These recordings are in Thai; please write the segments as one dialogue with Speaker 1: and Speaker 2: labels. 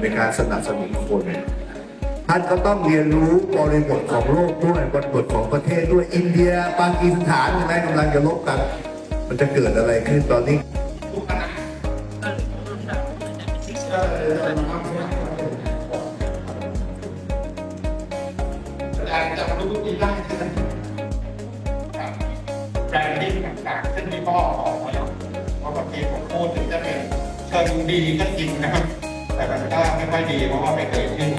Speaker 1: ในการสนับสนุนคนท่านก็ต้องเรียนรู้บริบทของโลกด้วยบริบทของประเทศด้วยอินเดียปากีสถานใช่ไหมกำลังจะลบกัน มันจะเกิดอะไรขึ้นตอนนี้
Speaker 2: แต่จะรู้ดีได้ใช่ไหมแรนดิ้งต่างๆซึ่งที่พ่อออกมาแล้วเพราะบางทีผมพูดถึงจะเป็นเชิงดีก็จริงนะครับ แต่มันก็ไม่ค่อยดีเพราะว่าไม่เคยขึ้น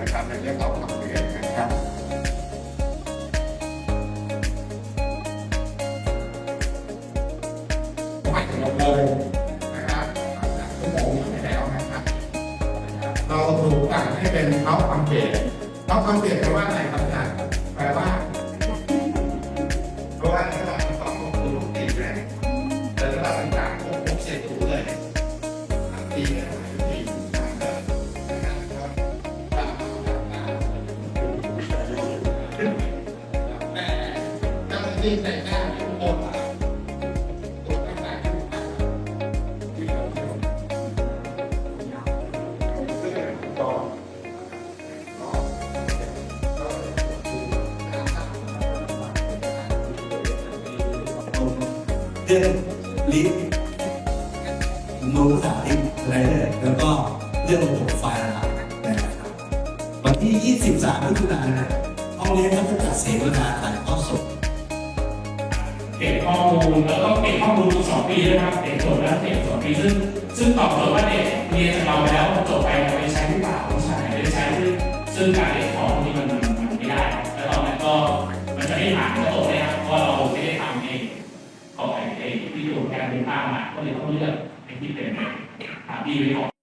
Speaker 2: นะครับในเรื่องของคำเรียนนะครับไม่ถึงเลยนะครับชั่วโมงที่แล้วนะครับ เราถูกสั่งให้เป็นเขาคำเกตเขาคำเกตแปลว่าอะไรครับอาจารย์แปลว่า เจ้าหน้าที่ในหน้าทุกคนถูกตั้งแต่ที่ต่อ
Speaker 3: เรื่องลิฟต์นูสายอะไรเลยแล้วก็เรื่องระบบไฟนะครับวันที่ 23มิถุนายนห้องเรียนก็จะจัดเสวนาถ่าย
Speaker 4: เก็บข้อมูลแล้วก็เก็บข้อมูลทุกสองปีด้วยนะครับเด็กจบแล้วเด็กสองปีซึ่งซึ่งตอบโจทย์ว่าเด็กเรียนจากเราไปแล้วจบไปเอาไปใช้หรือเปล่าใช่ไม่ได้ใช้ซึ่งซึ่งการเก็บขอมูลนี่มันมันไม่ได้ แล้วตอนนั้นก็มันจะไม่ผ่านก็ตกเลยครับเพราะเราไม่ได้ทำเองเขาไอ้ไอ้ที่อยู่การเรียนตามมาก็เลยต้องเลือกไอที่เป็นอ่าดีไว้ก่อน